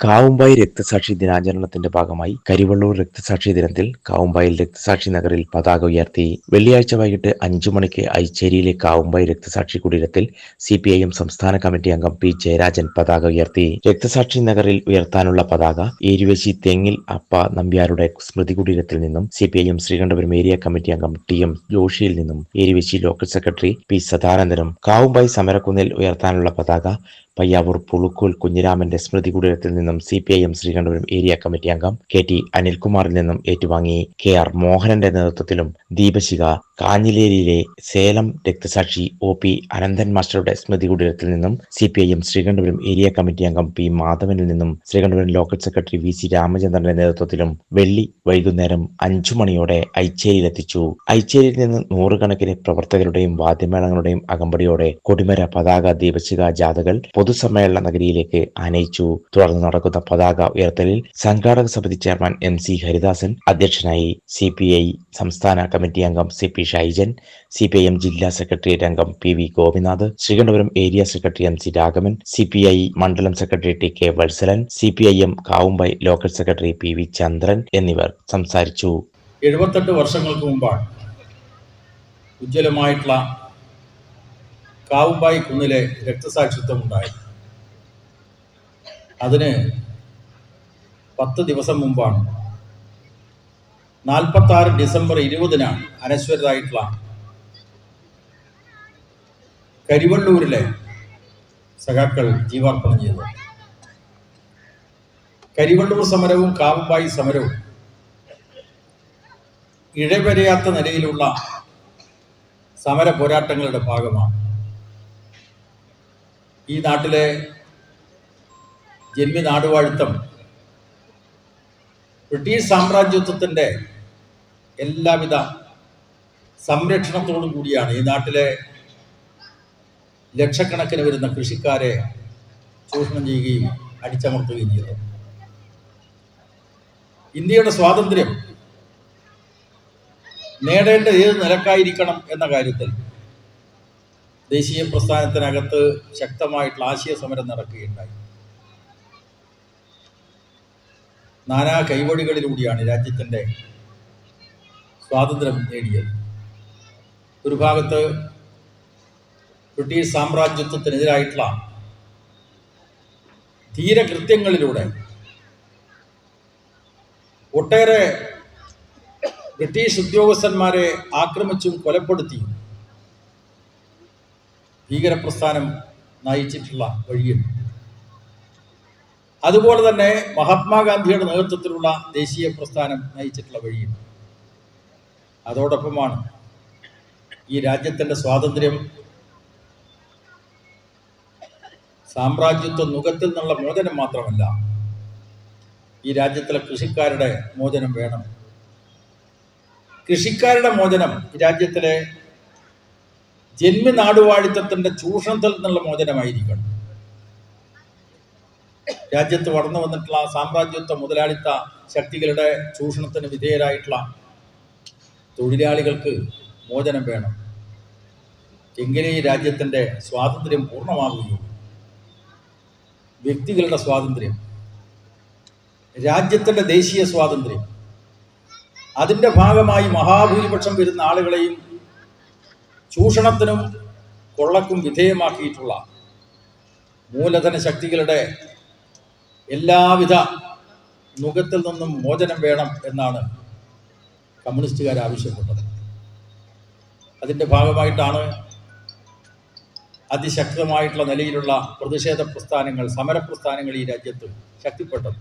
കാവുമ്പായി രക്തസാക്ഷി ദിനാചരണത്തിന്റെ ഭാഗമായി കരിവള്ളൂർ രക്തസാക്ഷി ദിനത്തിൽ കാവുമ്പായിൽ രക്തസാക്ഷി നഗറിൽ പതാക ഉയർത്തി വെള്ളിയാഴ്ച വൈകിട്ട് അഞ്ചു മണിക്ക് ഐച്ചേരിയിലെ കാവുമ്പായി രക്തസാക്ഷി കുടീരത്തിൽ സി പി ഐ എം സംസ്ഥാന കമ്മിറ്റി അംഗം പി ജയരാജൻ പതാക ഉയർത്തി. രക്തസാക്ഷി നഗറിൽ ഉയർത്താനുള്ള പതാക ഏരുവേശി തെങ്ങിൽ അപ്പ നമ്പ്യാരുടെ സ്മൃതി കുടീരത്തിൽ നിന്നും C P I M Sreekandapuram area committee അംഗം ടി എം ജോഷിയിൽ നിന്നും ഏരുവേശി ലോക്കൽ സെക്രട്ടറി പി സദാനന്ദനും കാവുമ്പായി സമരക്കുന്നിൽ ഉയർത്താനുള്ള പതാക പയ്യാവൂർ പുളുക്കോൽ കുഞ്ഞിരാമന്റെ സ്മൃതി കുടീരത്തിൽ നിന്നും C P I M Sreekandapuram area committee അംഗം കെ ടി അനിൽകുമാറിൽ നിന്നും ഏറ്റുവാങ്ങി. കെ ആർ മോഹനന്റെ നേതൃത്വത്തിലും ദീപശിക കാഞ്ഞിലേരിയിലെ സേലം രക്തസാക്ഷി ഒ പി അനന്തൻ മാസ്റ്ററുടെ സ്മൃതി കുടീരത്തിൽ നിന്നും C P I M Sreekandapuram area committee അംഗം പി മാധവനിൽ നിന്നും Sreekandapuram local secretary V C രാമചന്ദ്രന്റെ നേതൃത്വത്തിലും വെള്ളി വൈകുന്നേരം അഞ്ചു മണിയോടെ ഐച്ചേരിയിലെത്തിച്ചു ഐച്ചേരിയിൽ നിന്ന് നൂറുകണക്കിന് പ്രവർത്തകരുടെയും വാദ്യമേളങ്ങളുടെയും അകമ്പടിയോടെ കൊടിമര പതാക ദീപശിക ജാഥകൾ പൊതുസമ്മേളന നഗരിയിലേക്ക് ആനയിച്ചു. തുടർന്ന് നടക്കുന്ന പതാക ഉയർത്തലിൽ സംഘാടക സമിതി ചെയർമാൻ എം സി ഹരിദാസൻ അധ്യക്ഷനായി സി പി ഐ സംസ്ഥാന കമ്മിറ്റി അംഗം C P Shaijan C P I M ജില്ലാ സെക്രട്ടേറിയറ്റ് അംഗം P V Gopinath Sreekandapuram area secretary M C Raghavan C P I മണ്ഡലം secretary T K Valsalan C P I M Kavumbayi local secretary P V Chandran എന്നിവർ സംസാരിച്ചു. എഴുപത്തെട്ട് വർഷങ്ങൾക്ക് മുമ്പാണ് ഉജ്ജ്വലമായിട്ടുള്ള കാവുമ്പായി കുന്നിലെ രക്തസാക്ഷിത്വം ഉണ്ടായി. അതിന് പത്ത് ദിവസം മുമ്പാണ്. നാൽപ്പത്തി ആറ് ഡിസംബർ ഇരുപതിനാണ് അനശ്വരരായിട്ടുള്ള കരിവള്ളൂരിലെ സഖാക്കൾ ജീവാർപ്പണം ചെയ്തത്. കരിവള്ളൂർ സമരവും കാവുമ്പായി സമരവും ഇഴവരയാത്ത നിലയിലുള്ള സമര പോരാട്ടങ്ങളുടെ ഭാഗമാണ്. ഈ നാട്ടിലെ ജന്മി നാടുവാഴുത്തം ബ്രിട്ടീഷ് സാമ്രാജ്യത്വത്തിന്റെ എല്ലാവിധ സംരക്ഷണത്തോടും കൂടിയാണ് ഈ നാട്ടിലെ ലക്ഷക്കണക്കിന് വരുന്ന കൃഷിക്കാരെ ചൂഷണം ചെയ്യുകയും അടിച്ചമർത്തുകയും ചെയ്തത്. ഇന്ത്യയുടെ സ്വാതന്ത്ര്യം നേടേണ്ട ഏത് നിലക്കായിരിക്കണം എന്ന കാര്യത്തിൽ ദേശീയ പ്രസ്ഥാനത്തിനകത്ത് ശക്തമായിട്ടുള്ള ആശയ സമരം നടക്കുകയുണ്ടായി. നാനാ കൈവടികളിലൂടെയാണ് രാജ്യത്തിന്റെ സ്വാതന്ത്ര്യം നേടിയത്. ഒരു ഭാഗത്ത് ബ്രിട്ടീഷ് സാമ്രാജ്യത്വത്തിനെതിരായിട്ടുള്ള ധീരകൃത്യങ്ങളിലൂടെ ഒട്ടേറെ ബ്രിട്ടീഷ് ഉദ്യോഗസ്ഥന്മാരെ ആക്രമിച്ചും കൊലപ്പെടുത്തിയും ഭീകരപ്രസ്ഥാനം നയിച്ചിട്ടുള്ള വഴിയുണ്ട് അതുപോലെ തന്നെ മഹാത്മാഗാന്ധിയുടെ നേതൃത്വത്തിലുള്ള ദേശീയ പ്രസ്ഥാനം നയിച്ചിട്ടുള്ള വഴിയുണ്ട് അതോടൊപ്പമാണ് ഈ രാജ്യത്തിന്റെ സ്വാതന്ത്ര്യം. സാമ്രാജ്യത്വ നുഖത്തിൽ നിന്നുള്ള മോചനം മാത്രമല്ല ഈ രാജ്യത്തിലെ കൃഷിക്കാരുടെ മോചനം വേണം. കൃഷിക്കാരുടെ മോചനം രാജ്യത്തിലെ ജന്മി നാടുവാഴിത്തത്തിന്റെ ചൂഷണത്തിൽ നിന്നുള്ള മോചനമായിരിക്കണം. രാജ്യത്ത് വളർന്നു വന്നിട്ടുള്ള സാമ്രാജ്യത്വ മുതലാളിത്ത ശക്തികളുടെ ചൂഷണത്തിന് വിധേയരായിട്ടുള്ള തൊഴിലാളികൾക്ക് മോചനം വേണം. എങ്ങനെ ഈ രാജ്യത്തിന്റെ സ്വാതന്ത്ര്യം പൂർണമാകുകയുള്ളൂ വ്യക്തികളുടെ സ്വാതന്ത്ര്യം. രാജ്യത്തിന്റെ ദേശീയ സ്വാതന്ത്ര്യം. അതിന്റെ ഭാഗമായി മഹാഭൂരിപക്ഷം വരുന്ന ആളുകളെയും ചൂഷണത്തിനും കൊള്ളക്കും വിധേയമാക്കിയിട്ടുള്ള മൂലധന ശക്തികളുടെ എല്ലാവിധ നുഖത്തിൽ നിന്നും മോചനം വേണം എന്നാണ് കമ്മ്യൂണിസ്റ്റുകാർ ആവശ്യപ്പെട്ടത്. അതിന്റെ ഭാഗമായിട്ടാണ് അതിശക്തമായിട്ടുള്ള നിലയിലുള്ള പ്രതിഷേധ പ്രസ്ഥാനങ്ങൾ സമരപ്രസ്ഥാനങ്ങൾ ഈ രാജ്യത്ത് ശക്തിപ്പെട്ടത്.